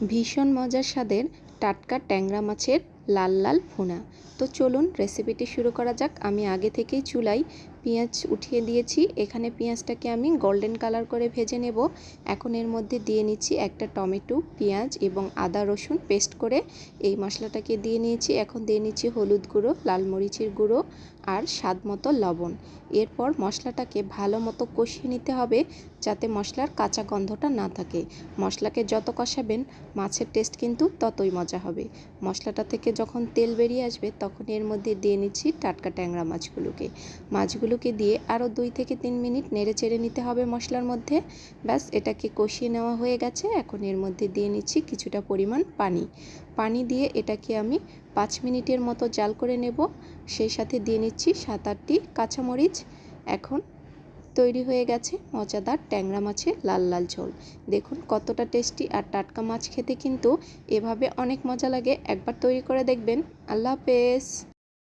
ভীষণ মজার স্বাদের টাটকা ট্যাংরা মাছের লাল লাল ভুনা। তো চলুন রেসিপিটি শুরু করা যাক। আমি আগে থেকেই চুলাই পেঁয়াজ উঠিয়ে দিয়েছি। এখানে পেঁয়াজটাকে আমি গোল্ডেন কালার করে ভেজে নেব। এখন এর মধ্যে দিয়ে নিচ্ছি একটা টমেটো, পেঁয়াজ এবং আদা রসুন পেস্ট করে। এই মশলাটাকে দিয়ে নিয়েছি। এখন দিয়ে নিচ্ছি হলুদ গুঁড়ো, লাল মরিচের গুঁড়ো আর স্বাদ মতো লবণ। এরপর মশলাটাকে ভালো মতো কষিয়ে নিতে হবে যাতে মশলার কাঁচা গন্ধটা না থাকে। মশলাকে যত কষাবেন, মাছের টেস্ট কিন্তু ততই মজা হবে। মশলাটা থেকে যখন তেল বেরিয়ে আসবে, তখন এর মধ্যে দিয়ে নিচ্ছি টাটকা ট্যাংরা মাছগুলোকে। মাছগুলোকে দিয়ে আরও দুই থেকে তিন মিনিট নেড়ে চেড়ে নিতে হবে মশলার মধ্যে। ব্যাস, এটাকে কষিয়ে নেওয়া হয়ে গেছে। এখন এর মধ্যে দিয়ে নিচ্ছি কিছুটা পরিমাণ পানি। পানি দিয়ে এটাকে আমি পাঁচ মিনিটের মতো জাল করে নেব। সেই সাথে দিয়ে নিচ্ছি সাত আটটি কাঁচামরিচ। এখন তৈরি হয়ে গেছে মজাদার ট্যাংরা মাছের লাল লাল ঝোল। দেখুন কতটা টেস্টি আর টাটকা মাছ খেতে কিন্তু এভাবে অনেক মজা লাগে। একবার তৈরি করে দেখবেন। আল্লাহ হাফেজ।